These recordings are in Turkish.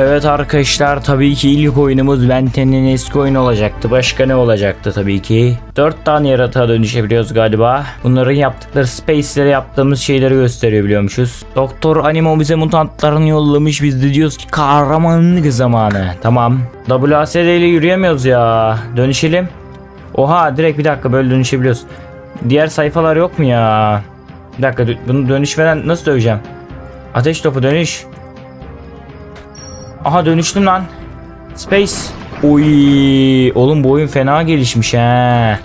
Evet arkadaşlar tabii ki ilk oyunumuz Benten'in eski oyunu olacaktı. Başka ne olacaktı tabii ki? 4 tane yaratığa dönüşebiliyoruz galiba. Bunların yaptıkları Space'lere yaptığımız şeyleri gösteriyor biliyormuşuz. Doktor Animo bize mutantlarını yollamış. Biz de diyoruz ki kahramanlık zamanı. Tamam. WASD ile yürüyemiyoruz ya. Dönüşelim. Oha direkt bir dakika böyle dönüşebiliyoruz. Diğer sayfalar yok mu ya? Bir dakika bunu dönüşmeden nasıl döveceğim? Ateş topu dönüş. Aha dönüştüm lan. Space. Uy, oğlum bu oyun fena gelişmiş he.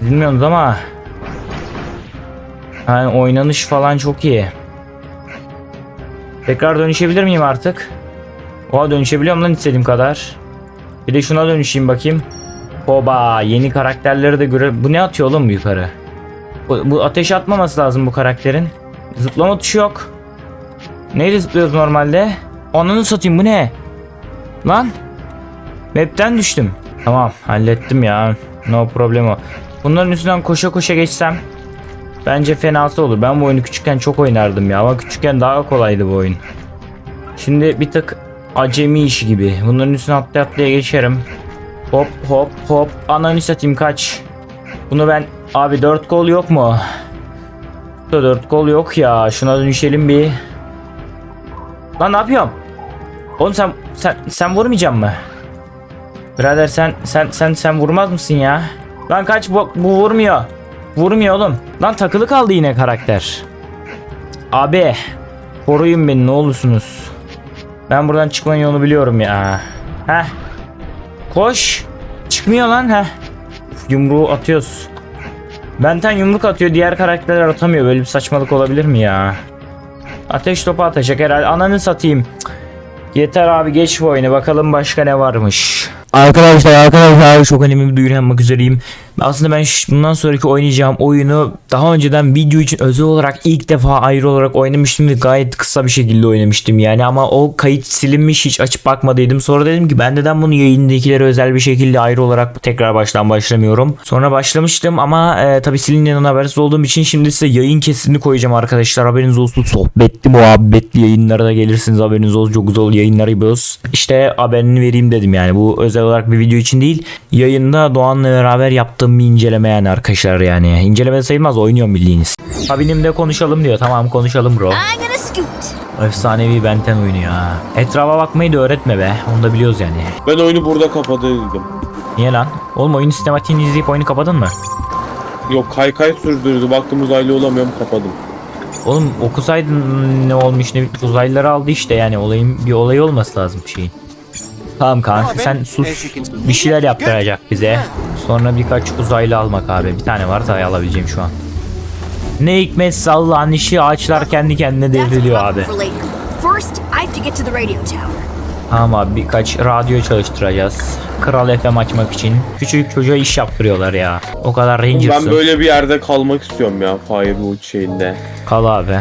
Bilmiyorsunuz ama. Yani oynanış falan çok iyi. Tekrar dönüşebilir miyim artık? Oha dönüşebiliyorum lan istediğim kadar. Bir de şuna dönüşeyim bakayım. Hoba yeni karakterleri de göre... Bu ne atıyor oğlum yukarı? Bu, bu ateş atmaması lazım bu karakterin. Zıplama tuşu yok. Neyle zıplıyoruz normalde? Ananı satayım bu ne? Lan. Map'ten düştüm. Tamam hallettim ya. No problem o. Bunların üstünden koşa koşa geçsem. Bence fenası olur. Ben bu oyunu küçükken çok oynardım ya. Ama küçükken daha kolaydı bu oyun. Şimdi bir tık acemi işi gibi. Bunların üstüne atlaya atlaya geçerim. Hop hop hop. Ananı satayım kaç. Bunu ben... Abi dört kol yok mu? Burada dört kol yok ya. Şuna dönüşelim bir. Lan ne yapıyorum? Oğlum sen sen sen vurmayacak mı? Birader sen sen sen sen vurmaz mısın ya? Lan kaç bu, bu vurmuyor. Vurmuyor oğlum. Lan takılı kaldı yine karakter. Abi koruyun beni ne olursunuz. Ben buradan çıkmanın yolunu biliyorum ya. Heh. Koş. Çıkmıyor lan heh. Yumruğu atıyoruz. Benten yumruk atıyor diğer karakterler atamıyor. Böyle bir saçmalık olabilir mi ya? Ateş topu atacak herhalde. Ananı satayım. Cık. Yeter abi geç bu oyunu. Bakalım başka ne varmış. Arkadaşlar arkadaşlar çok önemli bir duyuru yapmak üzereyim. Aslında ben bundan sonraki oynayacağım oyunu daha önceden video için özel olarak ilk defa ayrı olarak oynamıştım ve gayet kısa bir şekilde oynamıştım yani ama o kayıt silinmiş hiç açıp bakmadıydım. Sonra dedim ki ben neden bunu yayındakilere özel bir şekilde ayrı olarak tekrar baştan başlamıyorum. Sonra başlamıştım ama e, tabi silindiğinden habersiz olduğum için şimdi size yayın kesitini koyacağım arkadaşlar haberiniz olsun. Sohbetli muhabbetli yayınlara da gelirsiniz haberiniz olsun çok güzel yayınlar yapıyoruz. İşte haberini vereyim dedim yani bu özel olarak bir video için değil. Yayında Doğan'la beraber yaptığım bir inceleme yani arkadaşlar yani. İnceleme sayılmaz oynuyorum bildiğiniz. Kabinimde konuşalım diyor tamam konuşalım bro. Efsanevi Benten oyunu ya. Etrafa bakmayı da öğretme be. Onu da biliyoruz yani. Ben oyunu burada kapatırdım. Niye lan? Oğlum oyun sistematiğini izleyip oyunu kapadın mı? Yok kay sürdürdü. Baktım uzaylı olamıyorum kapadım. Oğlum okusaydın ne olmuş ne bitmiş uzaylıları aldı işte yani olayın bir olay olması lazım bir şeyin. Tamam kanka sen sus bir şeyler yaptıracak bize. Sonra birkaç uzaylı almak abi. Bir tane var da alabileceğim şu an. Ne hikmet sallan işi ağaçlar kendi kendine devriliyor abi. Tamam abi birkaç radyo çalıştıracağız. Kral FM açmak için. Küçük çocuğa iş yaptırıyorlar ya. O kadar Ben rangersın. böyle bir yerde kalmak istiyorum ya Firewood şeyinde. Kal abi.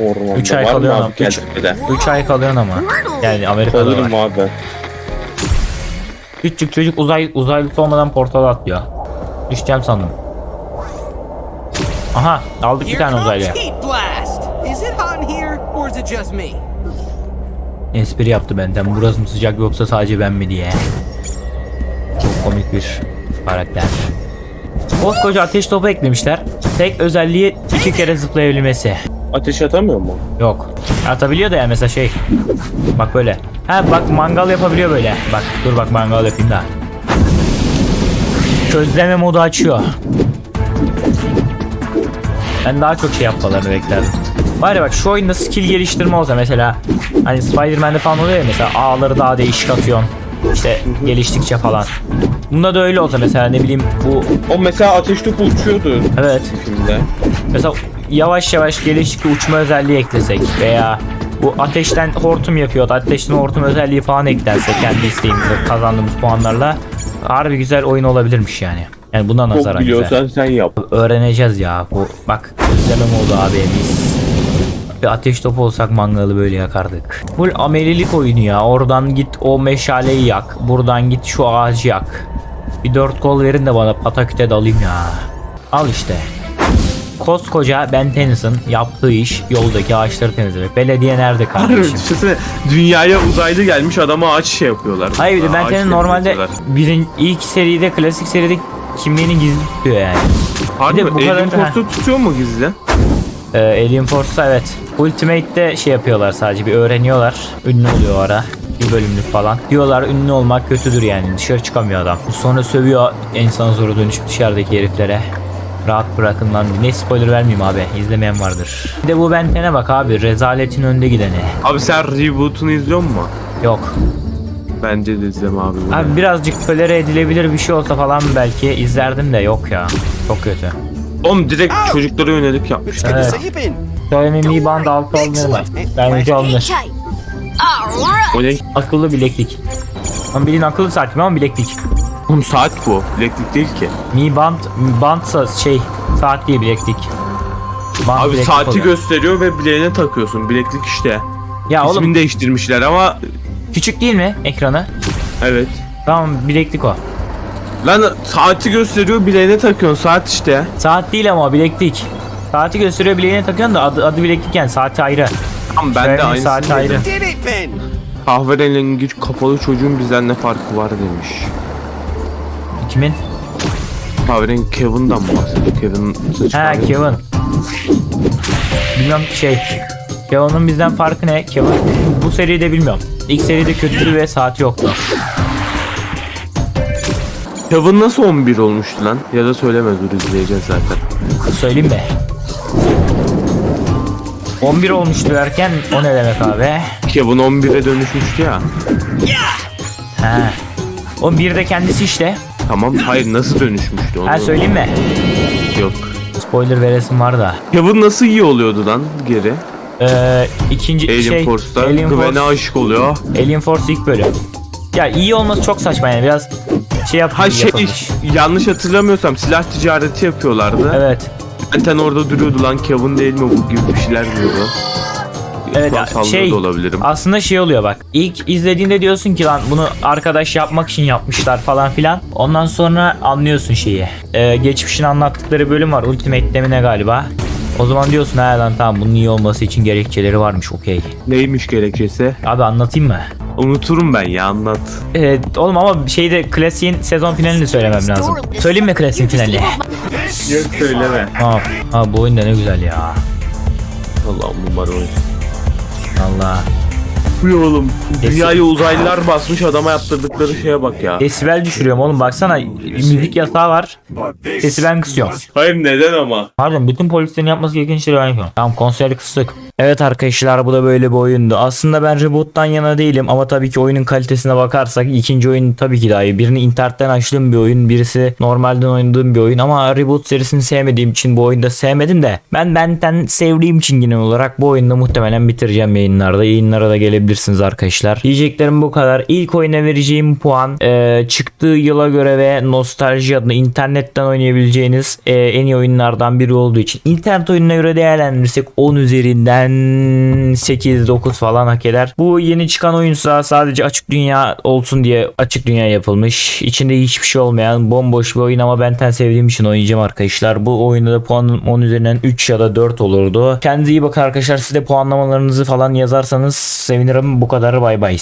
Ormanda. Üç ay Var mı kalıyorsun ama. Üç, Keltepe'de? 3 ay kalıyorsun ama. Yani Amerika'da Kalırım var. abi. Küçük çocuk uzay uzaylısı olmadan portala atlıyor. Düşeceğim sandım. Aha aldık bir tane uzaylı. Espri yaptı benden. Burası mı sıcak yoksa sadece ben mi diye. Çok komik bir karakter. Koskoca ateş topu eklemişler. Tek özelliği iki kere zıplayabilmesi. Ateş atamıyor mu? Yok. Atabiliyor da ya mesela şey. Bak böyle. Ha bak mangal yapabiliyor böyle. Bak dur bak mangal yapayım da. Közleme modu açıyor. Ben daha çok şey yapmalarını beklerdim. Var ya bak şu oyunda skill geliştirme olsa mesela hani Spider-Man'de falan oluyor ya mesela ağları daha değişik atıyorsun. İşte geliştikçe falan. Bunda da öyle olsa mesela ne bileyim bu O mesela ateş topu uçuyordu evet filmde. Mesela yavaş yavaş geliştikçe uçma özelliği eklesek veya bu ateşten hortum yapıyor. Ateşten hortum özelliği falan eklense kendi isteğimizle kazandığımız puanlarla harbi güzel oyun olabilirmiş yani. Yani buna Çok nazaran güzel. biliyorsan sen yap. Öğreneceğiz ya. Bu bak izleme modu abi biz. Bir ateş topu olsak mangalı böyle yakardık. Full amelilik oyunu ya. Oradan git o meşaleyi yak. Buradan git şu ağacı yak. Bir dört kol verin de bana pataküte dalayım ya. Al işte. Koskoca Ben Tennys'ın yaptığı iş yoldaki ağaçları temizlemek. Belediye nerede kardeşim? Düşünsene dünyaya uzaylı gelmiş adama ağaç şey yapıyorlar. Hayır bir de Ben Ağaç Tennyson normalde temizliyorlar. birin, ilk seride klasik seride kimliğini gizli tutuyor yani. Harbi de bu kadar- Alien Force'u tutuyor mu gizli? Ee, Alien Force'da evet. Ultimate'de şey yapıyorlar sadece bir öğreniyorlar. Ünlü oluyor o ara. Bir bölümlük falan. Diyorlar ünlü olmak kötüdür yani. Dışarı çıkamıyor adam. Sonra sövüyor insan zoru dönüşüp dışarıdaki heriflere. Rahat bırakın lan. Ne spoiler vermeyeyim abi. İzlemeyen vardır. Bir de bu Benten'e bak abi. Rezaletin önde gideni. Abi sen reboot'unu izliyor musun? Yok. Bence de izleme abi. bunu. Abi birazcık tolere edilebilir bir şey olsa falan belki izlerdim de yok ya. Çok kötü. Oğlum direkt çocuklara yönelik yapmışlar. Evet. Xiaomi Mi Band 6 alınır Bence alınır. Akıllı bileklik. Ama bilin akıllı saat mi ama bileklik. Oğlum saat bu. Bileklik değil ki. Mi Band, Bandsa şey saat diye bileklik. Band Abi bileklik saati oluyor. gösteriyor ve bileğine takıyorsun. Bileklik işte. Ya İsmini oğlum değiştirmişler ama küçük değil mi ekranı? evet. Tamam bileklik o. Lan saati gösteriyor bileğine takıyorsun saat işte. Saat değil ama o bileklik. Saati gösteriyor bileğine takıyorsun da adı, adı bileklik yani saati ayrı. Tamam ben de Xiaomi aynısını saati ayrı. dedim. Did it? Kahverengi kapalı çocuğun bizden ne farkı var demiş. Kimin? Kahverengi Kevin'dan mı bahsediyor? Kevin Ha. Kevin. Bilmem şey. Kevin'in bizden farkı ne? Kevin bu seride bilmiyorum. İlk seride kötü ve saati yoktu. Kevin nasıl 11 olmuştu lan? Ya da söyleme dur izleyeceğiz zaten. Söyleyeyim mi? 11 olmuştu erken o ne demek abi? Kevin 11'e dönüşmüştü ya. Ha. O bir de kendisi işte. Tamam hayır nasıl dönüşmüştü onu? Ha söyleyeyim mi? Yok. Spoiler veresim var da. Kevin nasıl iyi oluyordu lan geri? Ee, ikinci Alien şey Force'da Alien Gwen'e Force, aşık oluyor. Alien Force ilk bölüm. Ya iyi olması çok saçma yani biraz şey yap Ha şey yapılmış. yanlış hatırlamıyorsam silah ticareti yapıyorlardı. Evet. Benten orada duruyordu lan Kevin değil mi bu gibi bir şeyler diyordu. Evet Şu an sallıyor şey da olabilirim. aslında şey oluyor bak ilk izlediğinde diyorsun ki lan bunu arkadaş yapmak için yapmışlar falan filan ondan sonra anlıyorsun şeyi Ee, geçmişini anlattıkları bölüm var Ultimate demine galiba o zaman diyorsun ha lan tamam bunun iyi olması için gerekçeleri varmış okey Neymiş gerekçesi? abi anlatayım mı? Unuturum ben ya anlat. Ee, oğlum ama şeyde klasiğin sezon finalini söylemem lazım söyleyeyim mi klasiğin finali? Yok söyleme. Ha, ha bu oyun da ne güzel ya Allah'ım numara oyun. Allah Bu oğlum. Dünyayı uzaylılar basmış adama yaptırdıkları şeye bak ya. Desibel düşürüyorum oğlum baksana müzik yasağı var Sesi ben kısıyorum Hayır neden ama? Pardon bütün polislerin yapması gereken işleri ben yapıyorum. Tamam konseri kıstık. Evet arkadaşlar bu da böyle bir oyundu. Aslında ben reboot'tan yana değilim ama tabii ki oyunun kalitesine bakarsak ikinci oyun tabii ki daha iyi. Birini internetten açtığım bir oyun, birisi normalden oynadığım bir oyun ama reboot serisini sevmediğim için bu oyunu da sevmedim de ben benden sevdiğim için genel olarak bu oyunu da muhtemelen bitireceğim yayınlarda. Yayınlara da gelebilirsiniz arkadaşlar. Diyeceklerim bu kadar. İlk oyuna vereceğim puan e, çıktığı yıla göre ve nostalji adına internetten oynayabileceğiniz e, en iyi oyunlardan biri olduğu için internet oyununa göre değerlendirirsek 10 üzerinden 8-9 falan hak eder. Bu yeni çıkan oyunsa sadece açık dünya olsun diye açık dünya yapılmış. İçinde hiçbir şey olmayan bomboş bir oyun ama benten sevdiğim için oynayacağım arkadaşlar. Bu oyunda da puanım 10 üzerinden 3 ya da 4 olurdu. Kendinize iyi bakın arkadaşlar. Siz de puanlamalarınızı falan yazarsanız sevinirim. Bu kadar bay bay.